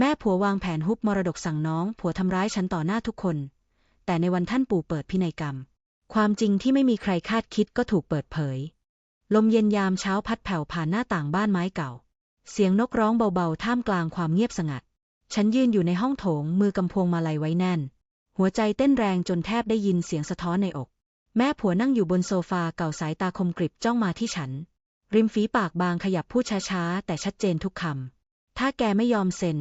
แม่ผัววางแผนฮุบมรดกสั่งน้องผัวทำร้ายฉันต่อหน้าทุกคน แต่ในวันท่านปู่เปิดพินัยกรรม ความจริงที่ไม่มีใครคาดคิดก็ถูกเปิดเผย ลมเย็นยามเช้าพัดแผ่วผ่านหน้าต่างบ้านไม้เก่า เสียงนกร้องเบาๆ ท่ามกลางความเงียบสงัด ฉันยืนอยู่ในห้องโถงมือกำพวงมาลัยไว้แน่น หัวใจเต้นแรงจนแทบได้ยินเสียงสะท้อนในอก แม่ผัวนั่งอยู่บนโซฟาเก่าสายตาคมกริบจ้องมาที่ฉัน ริมฝีปากบางขยับพูดช้าๆแต่ชัดเจนทุกคำถ้าแกไม่ยอมเซ็น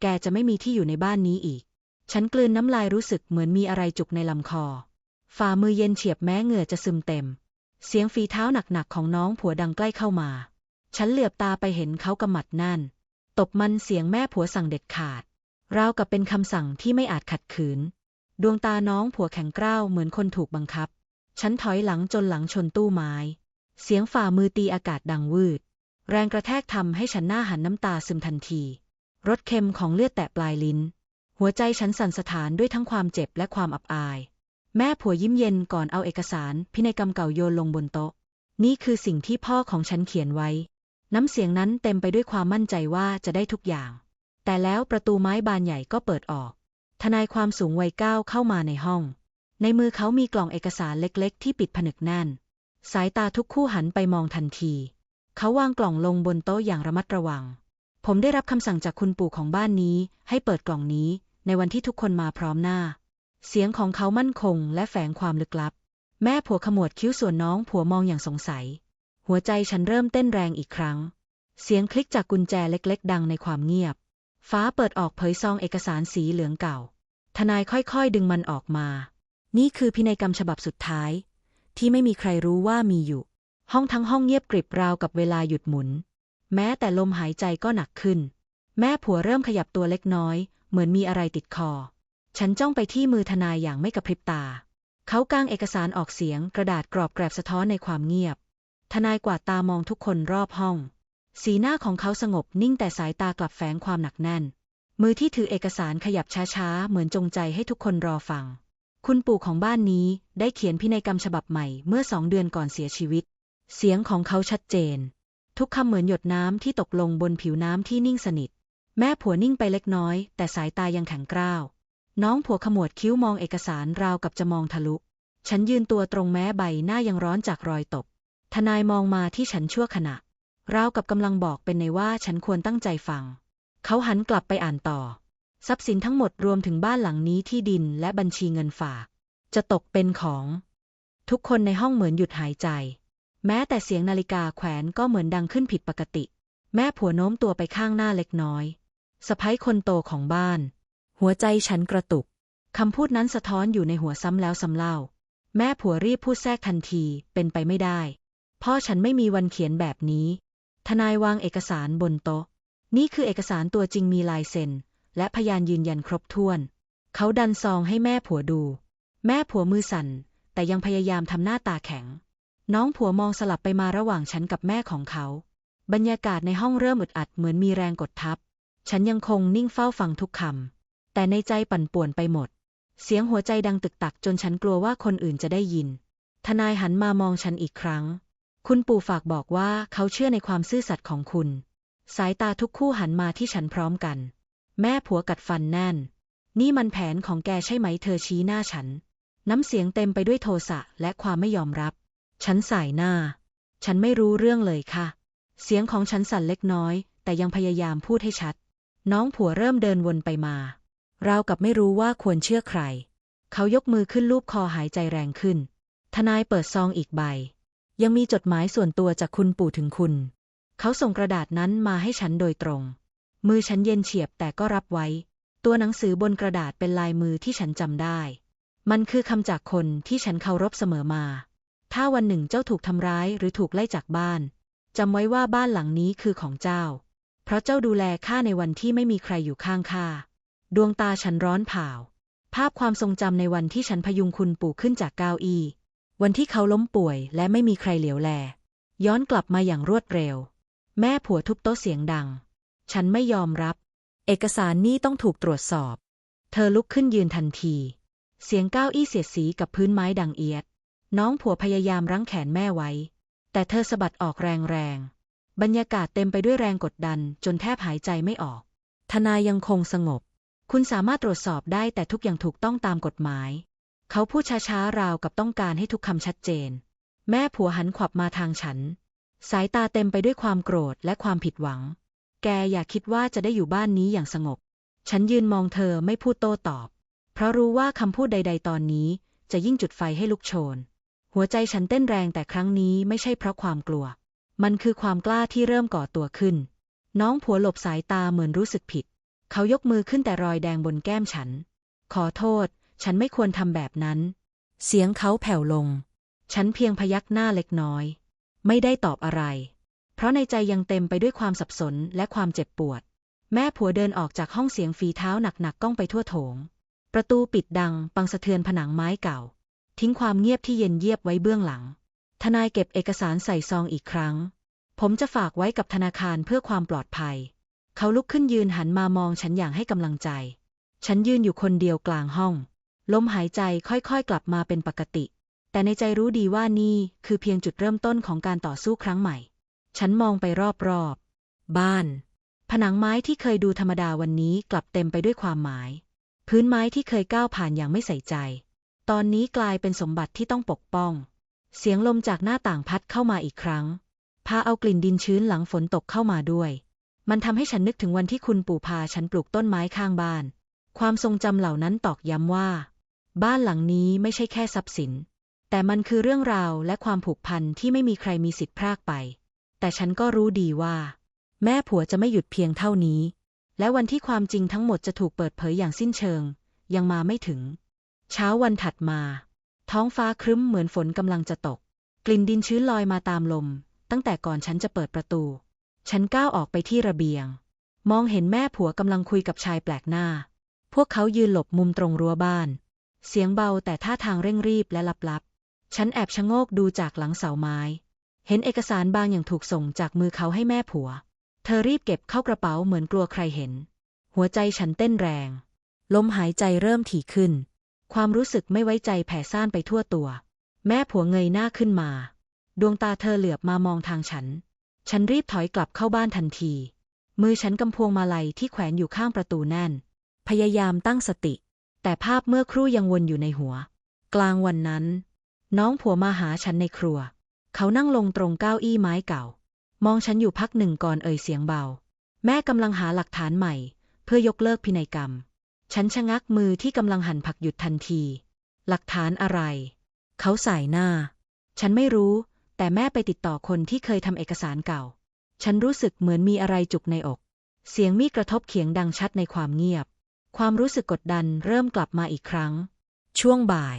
แกจะไม่มีที่อยู่ในบ้านนี้อีก ฉันกลืนน้ำลายรู้สึกเหมือนมีอะไรจุกในลำคอ ฝ่ามือเย็นเฉียบแม้เหงื่อจะซึมเต็ม เสียงฝีเท้าหนักๆของน้องผัวดังใกล้เข้ามา ฉันเหลือบตาไปเห็นเขากำมัดนั่น ตบมันเสียงแม่ผัวสั่งเด็ดขาด ราวกับเป็นคำสั่งที่ไม่อาจขัดขืน ดวงตาน้องผัวแข็งกร้าวเหมือนคนถูกบังคับ ฉันถอยหลังจนหลังชนตู้ไม้ เสียงฝ่ามือตีอากาศดังวืด แรงกระแทกทำให้ฉันหน้าหันน้ำตาซึมทันที รสเค็มของเลือดแตะปลายลิ้น หัวใจฉันสั่นสะท้านด้วยทั้งความเจ็บและความอับอาย แม่ผัวยิ้มเย็นก่อนเอาเอกสาร พินัยกรรมเก่าโยนลงบนโต๊ะ นี่คือสิ่งที่พ่อของฉันเขียนไว้ น้ำเสียงนั้นเต็มไปด้วยความมั่นใจว่าจะได้ทุกอย่าง แต่แล้วประตูไม้บานใหญ่ก็เปิดออก ทนายความสูงวัยก้าวเข้ามาในห้อง ในมือเขามีกล่องเอกสารเล็ก ๆ ที่ปิดผนึกแน่น สายตาทุกคู่หันไปมองทันที เขาวางกล่องลงบนโต๊ะอย่างระมัดระวัง ผมได้รับคำสั่งจากคุณปู่ของบ้านนี้ ให้เปิดกล่องนี้ ในวันที่ทุกคนมาพร้อมหน้า เสียงของเขามั่นคง และแฝงความลึกลับ แม่ผัวขมวดคิ้วส่วนน้องผัวมองอย่างสงสัย หัวใจฉันเริ่มเต้นแรงอีกครั้ง เสียงคลิกจากกุญแจเล็กๆ ดังในความเงียบ ฟ้าเปิดออกเผยซองเอกสารสีเหลืองเก่า ทนายค่อยๆ ดึงมันออกมา นี่คือพินัยกรรมฉบับสุดท้าย ที่ไม่มีใครรู้ว่ามีอยู่ ห้องทั้งห้องเงียบกริบราวกับเวลาหยุดหมุน แม้แต่ลมหายใจก็หนักขึ้น แม่ผัวเริ่มขยับตัวเล็กน้อย เหมือนมีอะไรติดคอ ฉันจ้องไปที่มือทนายอย่างไม่กระพริบตา เขากางเอกสารออกเสียงกระดาษกรอบแกรบสะท้อนในความเงียบ ทนายกวาดตามองทุกคนรอบห้อง สีหน้าของเขาสงบนิ่งแต่สายตากลับแฝงความหนักแน่น มือที่ถือเอกสารขยับช้าๆ เหมือนจงใจให้ทุกคนรอฟัง คุณปู่ของบ้านนี้ได้เขียนพินัยกรรมฉบับใหม่เมื่อสองเดือนก่อนเสียชีวิต เสียงของเขาชัดเจน ทุกคำเหมือนหยดน้ำที่ตกลงบนผิวน้ำที่นิ่งสนิท แม่ผัวนิ่งไปเล็กน้อย แต่สายตายังแข็งกร้าว น้องผัวขมวดคิ้วมองเอกสารราวกับจะมองทะลุ ฉันยืนตัวตรงแม้ใบหน้ายังร้อนจากรอยตบทนายมองมาที่ฉันชั่วขณะ ราวกับกำลังบอกเป็นในว่าฉันควรตั้งใจฟัง เขาหันกลับไปอ่านต่อ ทรัพย์สินทั้งหมดรวมถึงบ้านหลังนี้ที่ดินและบัญชีเงินฝาก จะตกเป็นของ ทุกคนในห้องเหมือนหยุดหายใจ แม้แต่เสียงนาฬิกาแขวนก็เหมือนดังขึ้นผิดปกติ แม่ผัวโน้มตัวไปข้างหน้าเล็กน้อยสะพ้ยคนโตของบ้าน หัวใจฉันกระตุก คำพูดนั้นสะท้อนอยู่ในหัวซ้ำแล้วซ้ำเล่า แม่ผัวรีบพูดแทรกทันทีเป็นไปไม่ได้ พ่อฉันไม่มีวันเขียนแบบนี้ ทนายวางเอกสารบนโต๊ะ นี่คือเอกสารตัวจริงมีลายเซ็น และพยานยืนยันครบถ้วน เขาดันซองให้แม่ผัวดู แม่ผัวมือสั่น แต่ยังพยายามทำหน้าตาแข็ง น้องผัวมองสลับไปมาระหว่างฉันกับแม่ของเขา บรรยากาศในห้องเริ่มอึดอัดเหมือนมีแรงกดทับ ฉันยังคงนิ่งเฝ้าฟังทุกคำ แต่ในใจปั่นป่วนไปหมด เสียงหัวใจดังตึกตักจนฉันกลัวว่าคนอื่นจะได้ยิน ทนายหันมามองฉันอีกครั้ง คุณปู่ฝากบอกว่าเขาเชื่อในความซื่อสัตย์ของคุณ สายตาทุกคู่หันมาที่ฉันพร้อมกัน แม่ผัวกัดฟันแน่น นี่มันแผนของแกใช่ไหมเธอชี้หน้าฉัน น้ำเสียงเต็มไปด้วยโทสะและความไม่ยอมรับ ฉันสายหน้า ฉันไม่รู้เรื่องเลยค่ะ เสียงของฉันสั่นเล็กน้อย แต่ยังพยายามพูดให้ชัด น้องผัวเริ่มเดินวนไปมาราวกับไม่รู้ว่าควรเชื่อใคร เขายกมือขึ้นลูบคอหายใจแรงขึ้น ทนายเปิดซองอีกใบ ยังมีจดหมายส่วนตัวจากคุณปู่ถึงคุณ เขาส่งกระดาษนั้นมาให้ฉันโดยตรง มือฉันเย็นเฉียบแต่ก็รับไว้ ตัวหนังสือบนกระดาษเป็นลายมือที่ฉันจำได้ มันคือคำจากคนที่ฉันเคารพเสมอมา ถ้าวันหนึ่งเจ้าถูกทำร้ายหรือถูกไล่จากบ้านจำไว้ว่าบ้านหลังนี้คือของเจ้า เพราะเจ้าดูแลข้าในวันที่ไม่มีใครอยู่ข้างข้าดวงตาฉันร้อนเผาภาพความทรงจำในวันที่ฉันพยุงคุณปู่ขึ้นจากเก้าอี้วันที่เขาล้มป่วยและไม่มีใครเหลียวแล ย้อนกลับมาอย่างรวดเร็ว แม่ผัวทุบโต๊ะเสียงดัง ฉันไม่ยอมรับ เอกสารนี้ต้องถูกตรวจสอบ เธอลุกขึ้นยืนทันที เสียงก้าวอี้เสียดสีกับพื้นไม้ดังเอียด น้องผัวพยายามรั้งแขนแม่ไว้ แต่เธอสะบัดออกแรงๆ บรรยากาศเต็มไปด้วยแรงกดดันจนแทบหายใจไม่ออก ทนายยังคงสงบ คุณสามารถตรวจสอบได้แต่ทุกอย่างถูกต้องตามกฎหมาย เขาพูดช้าๆ ราวกับต้องการให้ทุกคำชัดเจน แม่ผัวหันขวับมาทางฉัน สายตาเต็มไปด้วยความโกรธและความผิดหวัง แกอย่าคิดว่าจะได้อยู่บ้านนี้อย่างสงบ ฉันยืนมองเธอไม่พูดโต้ตอบ เพราะรู้ว่าคำพูดใด ๆ ตอนนี้จะยิ่งจุดไฟให้ลุกโชน หัวใจฉันเต้นแรงแต่ครั้งนี้ไม่ใช่เพราะความกลัว มันคือความกล้าที่เริ่มก่อตัวขึ้น น้องผัวหลบสายตาเหมือนรู้สึกผิด เขายกมือขึ้นแต่รอยแดงบนแก้มฉัน ขอโทษ ฉันไม่ควรทำแบบนั้น เสียงเขาแผ่วลง ฉันเพียงพยักหน้าเล็กน้อย ไม่ได้ตอบอะไร เพราะในใจยังเต็มไปด้วยความสับสนและความเจ็บปวด แม่ผัวเดินออกจากห้องเสียงฝีเท้าหนักๆก้องไปทั่วโถง ประตูปิดดังปังสะเทือนผนังไม้เก่า ทิ้งความเงียบที่เย็นเยียบไว้เบื้องหลัง ทนายเก็บเอกสารใส่ซองอีกครั้ง ผมจะฝากไว้กับธนาคารเพื่อความปลอดภัย เขาลุกขึ้นยืนหันมามองฉันอย่างให้กำลังใจ ฉันยืนอยู่คนเดียวกลางห้อง ลมหายใจค่อยๆ กลับมาเป็นปกติ แต่ในใจรู้ดีว่านี่คือเพียงจุดเริ่มต้นของการต่อสู้ครั้งใหม่ ฉันมองไปรอบๆ บ้าน ผนังไม้ที่เคยดูธรรมดาวันนี้กลับเต็มไปด้วยความหมาย พื้นไม้ที่เคยก้าวผ่านอย่างไม่ใส่ใจ ตอนนี้กลายเป็นสมบัติที่ต้องปกป้อง เสียงลมจากหน้าต่างพัดเข้ามาอีกครั้ง พาเอากลิ่นดินชื้นหลังฝนตกเข้ามาด้วย มันทำให้ฉันนึกถึงวันที่คุณปู่พาฉันปลูกต้นไม้ข้างบ้าน ความทรงจำเหล่านั้นตอกย้ำว่า บ้านหลังนี้ไม่ใช่แค่ทรัพย์สิน แต่มันคือเรื่องราวและความผูกพันที่ไม่มีใครมีสิทธิ์พรากไป แต่ฉันก็รู้ดีว่า แม่ผัวจะไม่หยุดเพียงเท่านี้ และวันที่ความจริงทั้งหมดจะถูกเปิดเผยอย่างสิ้นเชิง ยังมาไม่ถึง เช้าวันถัดมา ท้องฟ้าครึ้มเหมือนฝนกำลังจะตก กลิ่นดินชื้นลอยมาตามลม ตั้งแต่ก่อนฉันจะเปิดประตู ฉันก้าวออกไปที่ระเบียง มองเห็นแม่ผัวกำลังคุยกับชายแปลกหน้า พวกเขายืนหลบมุมตรงรั้วบ้าน เสียงเบาแต่ท่าทางเร่งรีบและลับๆ ฉันแอบชะโงกดูจากหลังเสาไม้ เห็นเอกสารบางอย่างถูกส่งจากมือเขาให้แม่ผัว เธอรีบเก็บเข้ากระเป๋าเหมือนกลัวใครเห็น หัวใจฉันเต้นแรง ลมหายใจเริ่มถี่ขึ้น ความรู้สึกไม่ไว้ใจแผ่ซ่านไปทั่วตัว แม่ผัวเงยหน้าขึ้นมา ดวงตาเธอเหลือบมามองทางฉัน ฉันรีบถอยกลับเข้าบ้านทันที มือฉันกำพวงมาลัยที่แขวนอยู่ข้างประตูแน่น พยายามตั้งสติ แต่ภาพเมื่อครู่ยังวนอยู่ในหัว กลางวันนั้น น้องผัวมาหาฉันในครัว เขานั่งลงตรงเก้าอี้ไม้เก่า มองฉันอยู่พักหนึ่งก่อนเอ่ยเสียงเบา แม่กำลังหาหลักฐานใหม่ เพื่อยกเลิกพินัยกรรม ฉันชะงักมือที่กำลังหั่นผักหยุดทันที หลักฐานอะไร เขาสายหน้า ฉันไม่รู้ แต่แม่ไปติดต่อคนที่เคยทำเอกสารเก่า ฉันรู้สึกเหมือนมีอะไรจุกในอก เสียงมีกระทบเขียงดังชัดในความเงียบ ความรู้สึกกดดันเริ่มกลับมาอีกครั้ง ช่วงบ่าย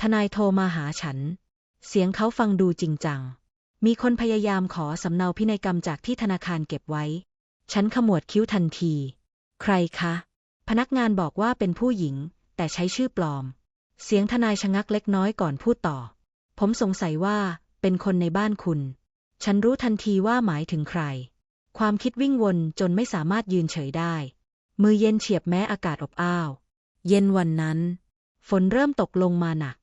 ทนายโทรมาหาฉัน เสียงเขาฟังดูจริงจัง มีคนพยายามขอสำเนาพินัยกรรมจากที่ธนาคารเก็บไว้ ฉันขมวดคิ้วทันที ใครคะ พนักงานบอกว่าเป็นผู้หญิง แต่ใช้ชื่อปลอม เสียงทนายชะงักเล็กน้อยก่อนพูดต่อ ผมสงสัยว่าเป็นคนในบ้านคุณ ฉันรู้ทันทีว่าหมายถึงใคร ความคิดวิ่งวนจนไม่สามารถยืนเฉยได้ มือเย็นเฉียบแม้อากาศอบอ้าว เย็นวันนั้น ฝนเริ่มตกลงมาหนัก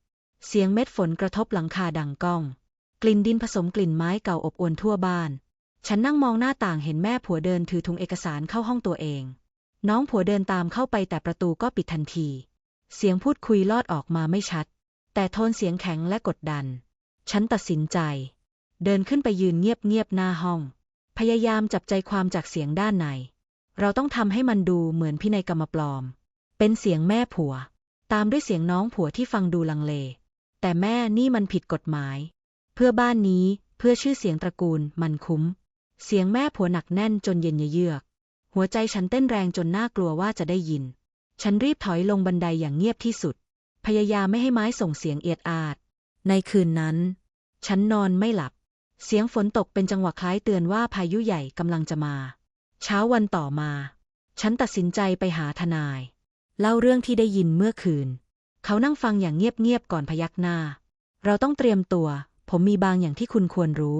เสียงเม็ดฝนกระทบหลังคาดังก้อง กลิ่นดินผสมกลิ่นไม้เก่าอบอวนทั่วบ้าน ฉันนั่งมองหน้าต่างเห็นแม่ผัวเดินถือถุงเอกสารเข้าห้องตัวเอง น้องผัวเดินตามเข้าไปแต่ประตูก็ปิดทันที เสียงพูดคุยลอดออกมาไม่ชัด แต่โทนเสียงแข็งและกดดัน ฉันตัดสินใจ เดินขึ้นไปยืนเงียบๆหน้าห้อง พยายามจับใจความจากเสียงด้านใน เราต้องทำให้มันดูเหมือนพินัยกรรมปลอม เป็นเสียงแม่ผัว ตามด้วยเสียงน้องผัวที่ฟังดูลังเล แต่แม่นี่มันผิดกฎหมาย เพื่อบ้านนี้เพื่อชื่อเสียงตระกูลมันคุ้ม เสียงแม่ผัวหนักแน่นจนเย็นเยือก หัวใจฉันเต้นแรงจนน่ากลัวว่าจะได้ยิน ฉันรีบถอยลงบันไดอย่างเงียบที่สุด พยายามไม่ให้ไม้ส่งเสียงเอียดอาด ในคืนนั้น ฉันนอนไม่หลับ เสียงฝนตกเป็นจังหวะคล้ายเตือนว่าพายุใหญ่กำลังจะมา เช้าวันต่อมา ฉันตัดสินใจไปหาทนาย เล่าเรื่องที่ได้ยินเมื่อคืน เขานั่งฟังอย่างเงียบๆก่อนพยักหน้า เราต้องเตรียมตัว ผมมีบางอย่างที่คุณควรรู้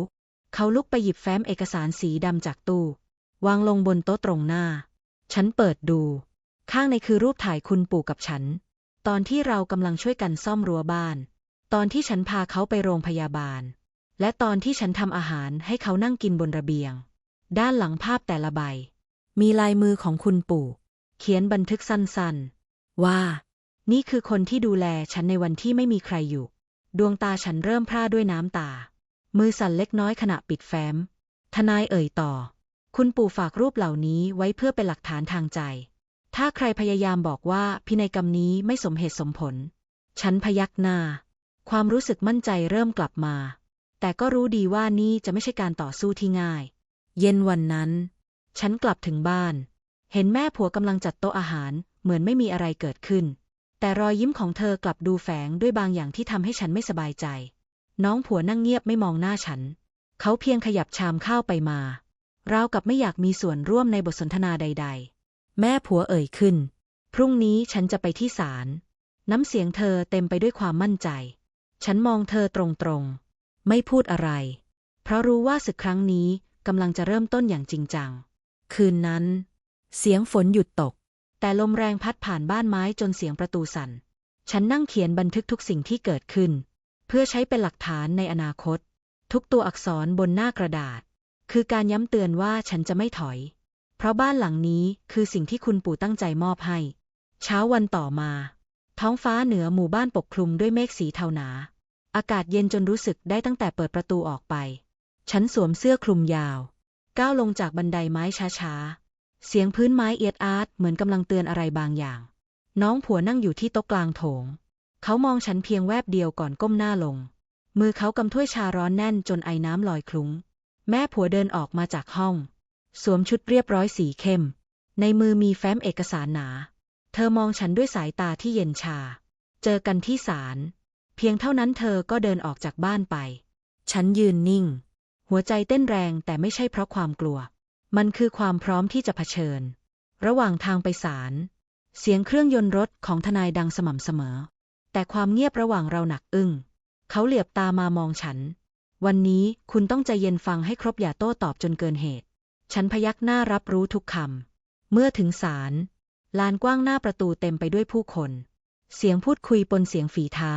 เขาลุกไปหยิบแฟ้มเอกสารสีดำจากตู้ วางลงบนโต๊ะตรงหน้า ฉันเปิดดู ข้างในคือรูปถ่ายคุณปู่กับฉัน ตอนที่เรากำลังช่วยกันซ่อมรั้วบ้าน ตอนที่ฉันพาเขาไปโรงพยาบาล และตอนที่ฉันทำอาหารให้เขานั่งกินบนระเบียง ด้านหลังภาพแต่ละใบ มีลายมือของคุณปู่ เขียนบันทึกสั้นๆ ว่า นี่คือคนที่ดูแลฉันในวันที่ไม่มีใครอยู่ ดวงตาฉันเริ่มพร่าด้วยน้ำตา มือสั่นเล็กน้อยขณะปิดแฟ้ม ทนายเอ่ยต่อ คุณปู่ฝากรูปเหล่านี้ไว้เพื่อเป็นหลักฐานทางใจ ถ้าใครพยายามบอกว่าพินัยกรรมนี้ไม่สมเหตุสมผล ฉันพยักหน้า ความรู้สึกมั่นใจเริ่มกลับมา แต่ก็รู้ดีว่านี่จะไม่ใช่การต่อสู้ที่ง่าย เย็นวันนั้น ฉันกลับถึงบ้าน เห็นแม่ผัวกำลังจัดโต๊ะอาหารเหมือนไม่มีอะไรเกิดขึ้น แต่รอยยิ้มของเธอกลับดูแฝงด้วยบางอย่างที่ทำให้ฉันไม่สบายใจ น้องผัวนั่งเงียบไม่มองหน้าฉัน เขาเพียงขยับชามข้าวไปมา ราวกับไม่อยากมีส่วนร่วมในบทสนทนาใด ๆ แม่ผัวเอ่ยขึ้น พรุ่งนี้ฉันจะไปที่ศาล น้ำเสียงเธอเต็มไปด้วยความมั่นใจ ฉันมองเธอตรงๆ ไม่พูดอะไร เพราะรู้ว่าศึกครั้งนี้กำลังจะเริ่มต้นอย่างจริงจัง คืนนั้น เสียงฝนหยุดตก แต่ลมแรงพัดผ่านบ้านไม้จนเสียงประตูสั่น ฉันนั่งเขียนบันทึกทุกสิ่งที่เกิดขึ้น เพื่อใช้เป็นหลักฐานในอนาคต ทุกตัวอักษรบนหน้ากระดาษ คือการย้ำเตือนว่าฉันจะไม่ถอย เพราะบ้านหลังนี้คือสิ่งที่คุณปู่ตั้งใจมอบให้ เช้าวันต่อมา ท้องฟ้าเหนือหมู่บ้านปกคลุมด้วยเมฆสีเทาหนา อากาศเย็นจนรู้สึกได้ตั้งแต่เปิดประตูออกไป ฉันสวมเสื้อคลุมยาว ก้าวลงจากบันไดไม้ช้าๆ เสียงพื้นไม้เอียดอาร์ตเหมือนกำลังเตือนอะไรบางอย่าง น้องผัวนั่งอยู่ที่โต๊ะกลางโถง เขามองฉันเพียงแวบเดียวก่อนก้มหน้าลง มือเขากำถ้วยชาร้อนแน่นจนไอน้ำลอยคลุ้ง แม่ผัวเดินออกมาจากห้อง สวมชุดเรียบร้อยสีเข้ม ในมือมีแฟ้มเอกสารหนา เธอมองฉันด้วยสายตาที่เย็นชา เจอกันที่ศาลเพียงเท่านั้นเธอก็เดินออกจากบ้านไป ฉันยืนนิ่ง หัวใจเต้นแรงแต่ไม่ใช่เพราะความกลัว มันคือความพร้อมที่จะเผชิญ ระหว่างทางไปศาลเสียงเครื่องยนต์รถของทนายดังสม่ำเสมอ แต่ความเงียบระหว่างเราหนักอึ้ง เขาเหลียบตามามองฉัน วันนี้คุณต้องใจเย็นฟังให้ครบอย่าโต้ตอบจนเกินเหตุ ฉันพยักหน้ารับรู้ทุกคำ เมื่อถึงศาล ลานกว้างหน้าประตูเต็มไปด้วยผู้คน เสียงพูดคุยปนเสียงฝีเท้า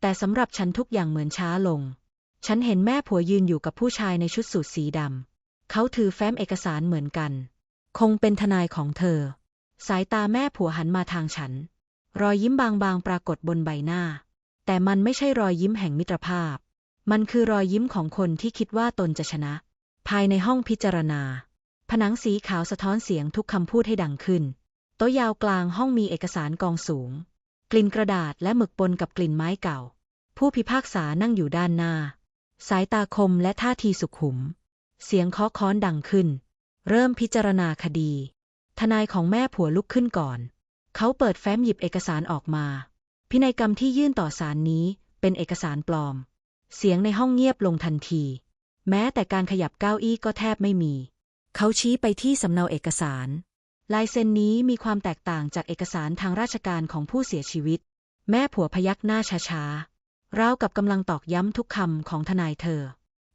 แต่สำหรับฉันทุกอย่างเหมือนช้าลง ฉันเห็นแม่ผัวยืนอยู่กับผู้ชายในชุดสูทสีดำ เขาถือแฟ้มเอกสารเหมือนกัน คงเป็นทนายของเธอ สายตาแม่ผัวหันมาทางฉัน รอยยิ้มบางๆปรากฏบนใบหน้า แต่มันไม่ใช่รอยยิ้มแห่งมิตรภาพ มันคือรอยยิ้มของคนที่คิดว่าตนจะชนะ ภายในห้องพิจารณา ผนังสีขาวสะท้อนเสียงทุกคำพูดให้ดังขึ้น โต๊ะยาวกลางห้องมีเอกสารกองสูง กลิ่นกระดาษและหมึกปนกับกลิ่นไม้เก่า ผู้พิพากษานั่งอยู่ด้านหน้า สายตาคมและท่าทีสุขุม เสียงเคาะค้อนดังขึ้น เริ่มพิจารณาคดี ทนายของแม่ผัวลุกขึ้นก่อน เขาเปิดแฟ้มหยิบเอกสารออกมา พินัยกรรมที่ยื่นต่อศาลนี้เป็นเอกสารปลอม เสียงในห้องเงียบลงทันที แม้แต่การขยับเก้าอี้ก็แทบไม่มี เขาชี้ไปที่สำเนาเอกสาร ลายเซ็นนี้มีความแตกต่างจากเอกสารทางราชการของผู้เสียชีวิต แม่ผัวพยักหน้าช้าๆราวกับกำลังตอกย้ำทุกคำของทนายเธอ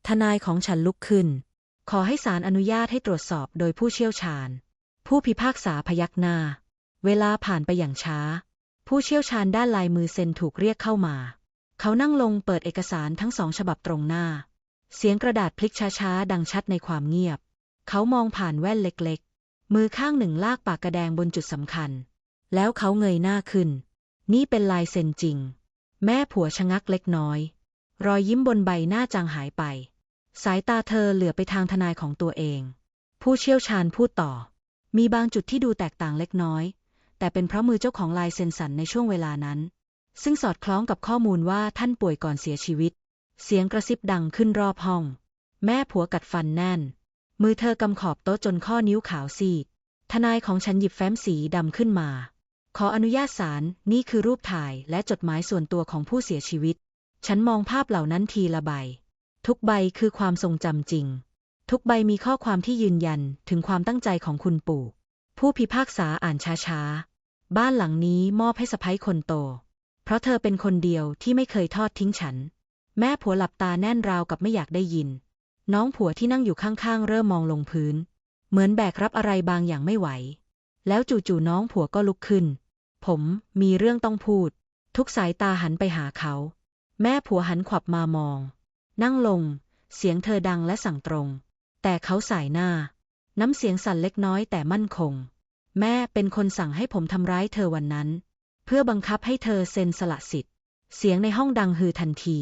ทนายของฉันลุกขึ้น ขอให้ศาลอนุญาตให้ตรวจสอบโดยผู้เชี่ยวชาญ ผู้พิพากษาพยักหน้า เวลาผ่านไปอย่างช้า ผู้เชี่ยวชาญด้านลายมือเซ็นถูกเรียกเข้ามา เขานั่งลงเปิดเอกสารทั้งสองฉบับตรงหน้า เสียงกระดาษพลิกช้าๆ ดังชัดในความเงียบ เขามองผ่านแว่นเล็กๆ มือข้างหนึ่งลากปากกระแดงบนจุดสำคัญ แล้วเขาเงยหน้าขึ้น นี่เป็นลายเซ็นจริง แม่ผัวชะงักเล็กน้อย รอยยิ้มบนใบหน้าจางหายไป สายตาเธอเหลือไปทางทนายของตัวเอง ผู้เชี่ยวชาญพูดต่อ มีบางจุดที่ดูแตกต่างเล็กน้อย แต่เป็นเพราะมือเจ้าของลายเซ็นสันในช่วงเวลานั้น ซึ่งสอดคล้องกับข้อมูลว่าท่านป่วยก่อนเสียชีวิต เสียงกระซิบดังขึ้นรอบห้อง แม่ผัวกัดฟันแน่น มือเธอกำขอบโต๊ะจนข้อนิ้วขาวซีด ทนายของฉันหยิบแฟ้มสีดำขึ้นมา ขออนุญาตศาลนี่คือรูปถ่ายและจดหมายส่วนตัวของผู้เสียชีวิต ฉันมองภาพเหล่านั้นทีละใบ ทุกใบคือความทรงจำจริง ทุกใบมีข้อความที่ยืนยันถึงความตั้งใจของคุณปู่ ผู้พิพากษาอ่านช้าๆ บ้านหลังนี้มอบให้สะพ้ยคนโต เพราะเธอเป็นคนเดียวที่ไม่เคยทอดทิ้งฉัน แม่ผัวหลับตาแน่นราวกับไม่อยากได้ยิน น้องผัวที่นั่งอยู่ข้างๆ เริ่มมองลงพื้น เหมือนแบกรับอะไรบางอย่างไม่ไหว แล้วจู่ๆน้องผัวก็ลุกขึ้น ผมมีเรื่องต้องพูด ทุกสายตาหันไปหาเขา แม่ผัวหันขวับมามอง นั่งลง เสียงเธอดังและสั่งตรง แต่เขาสายหน้า น้ำเสียงสั่นเล็กน้อยแต่มั่นคง แม่เป็นคนสั่งให้ผมทำร้ายเธอวันนั้น เพื่อบังคับให้เธอเซ็นสละสิทธิ์ เสียงในห้องดังฮือทันที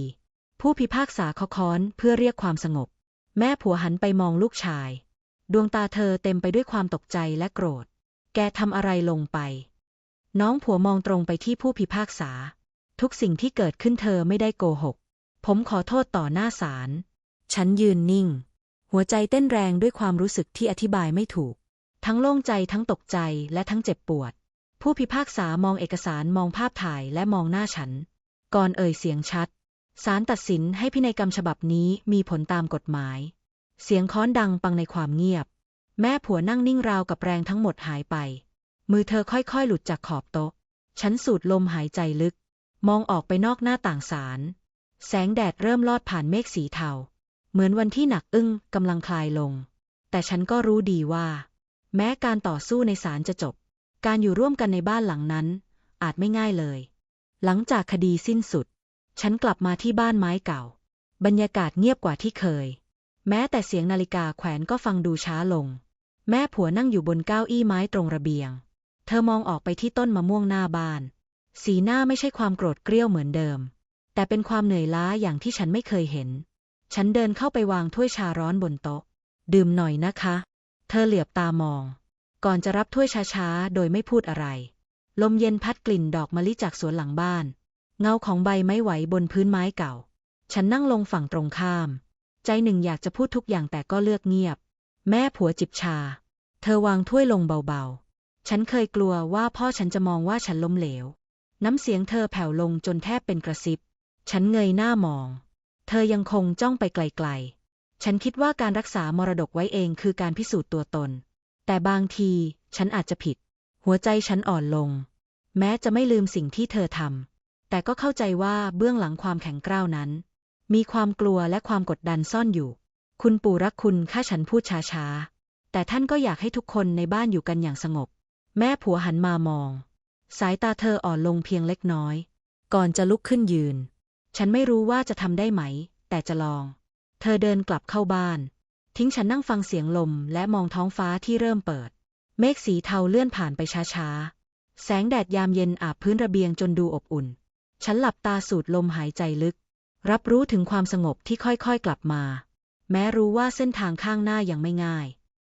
ผู้พิพากษาเคาะค้อนเพื่อเรียกความสงบ แม่ผัวหันไปมองลูกชาย ดวงตาเธอเต็มไปด้วยความตกใจและโกรธ แกทำอะไรลงไป น้องผัวมองตรงไปที่ผู้พิพากษา ทุกสิ่งที่เกิดขึ้นเธอไม่ได้โกหก ผมขอโทษต่อหน้าศาล ฉันยืนนิ่ง หัวใจเต้นแรงด้วยความรู้สึกที่อธิบายไม่ถูก ทั้งโล่งใจทั้งตกใจและทั้งเจ็บปวด ผู้พิพากษามองเอกสารมองภาพถ่ายและมองหน้าฉัน ก่อนเอ่ยเสียงชัดศาลตัดสินให้พินัยกรรมฉบับนี้มีผลตามกฎหมาย เสียงค้อนดังปังในความเงียบ แม่ผัวนั่งนิ่งราวกับแรงทั้งหมดหายไป มือเธอค่อยๆ หลุดจากขอบโต๊ะ ฉันสูดลมหายใจลึก มองออกไปนอกหน้าต่างศาลแสงแดดเริ่มลอดผ่านเมฆสีเทา เหมือนวันที่หนักอึ้งกำลังคลายลง แต่ฉันก็รู้ดีว่า แม้การต่อสู้ในศาลจะจบ การอยู่ร่วมกันในบ้านหลังนั้น อาจไม่ง่ายเลย หลังจากคดีสิ้นสุด ฉันกลับมาที่บ้านไม้เก่า บรรยากาศเงียบกว่าที่เคย แม้แต่เสียงนาฬิกาแขวนก็ฟังดูช้าลง แม่ผัวนั่งอยู่บนเก้าอี้ไม้ตรงระเบียง เธอมองออกไปที่ต้นมะม่วงหน้าบ้าน สีหน้าไม่ใช่ความโกรธเกรี้ยวเหมือนเดิม แต่เป็นความเหนื่อยล้าอย่างที่ฉันไม่เคยเห็น ฉันเดินเข้าไปวางถ้วยชาร้อนบนโต๊ะ ดื่มหน่อยนะคะ เธอเหลือบตามอง ก่อนจะรับถ้วยช้าๆ โดยไม่พูดอะไร ลมเย็นพัดกลิ่นดอกมะลิจากสวนหลังบ้าน เงาของใบไม้ไหวบนพื้นไม้เก่า ฉันนั่งลงฝั่งตรงข้าม ใจหนึ่งอยากจะพูดทุกอย่างแต่ก็เลือกเงียบ แม่ผัวจิบชา เธอวางถ้วยลงเบาๆ ฉันเคยกลัวว่าพ่อฉันจะมองว่าฉันล้มเหลว น้ำเสียงเธอแผ่วลงจนแทบเป็นกระซิบ ฉันเงยหน้ามอง เธอยังคงจ้องไปไกลๆ ฉันคิดว่าการรักษามรดกไว้เองคือการพิสูจน์ตัวตน แต่บางทีฉันอาจจะผิด หัวใจฉันอ่อนลง แม้จะไม่ลืมสิ่งที่เธอทำแต่ก็เข้าใจว่าเบื้องหลังความแข็งกร้าวนั้น มีความกลัวและความกดดันซ่อนอยู่ คุณปู่รักคุณข้าฉันพูดช้าๆ แต่ท่านก็อยากให้ทุกคนในบ้านอยู่กันอย่างสงบ แม่ผัวหันมามอง สายตาเธออ่อนลงเพียงเล็กน้อย ก่อนจะลุกขึ้นยืน ฉันไม่รู้ว่าจะทำได้ไหม แต่จะลอง เธอเดินกลับเข้าบ้าน ทิ้งฉันนั่งฟังเสียงลมและมองท้องฟ้าที่เริ่มเปิด เมฆสีเทาเลื่อนผ่านไปช้าๆ แสงแดดยามเย็นอาบพื้นระเบียงจนดูอบอุ่น ฉันหลับตาสูดลมหายใจลึก รับรู้ถึงความสงบที่ค่อยๆกลับมา แม้รู้ว่าเส้นทางข้างหน้ายังไม่ง่าย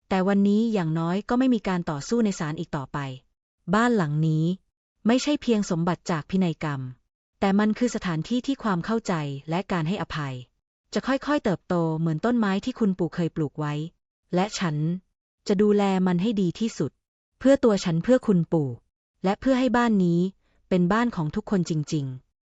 แต่วันนี้อย่างน้อยก็ไม่มีการต่อสู้ในศาลอีกต่อไป บ้านหลังนี้ ไม่ใช่เพียงสมบัติจากพินัยกรรม แต่มันคือสถานที่ที่ความเข้าใจและการให้อภัย จะค่อยๆเติบโตเหมือนต้นไม้ที่คุณปู่เคยปลูกไว้ และฉันจะดูแลมันให้ดีที่สุด เพื่อตัวฉันเพื่อคุณปู่ และเพื่อให้บ้านนี้เป็นบ้านของทุกคนจริง ๆ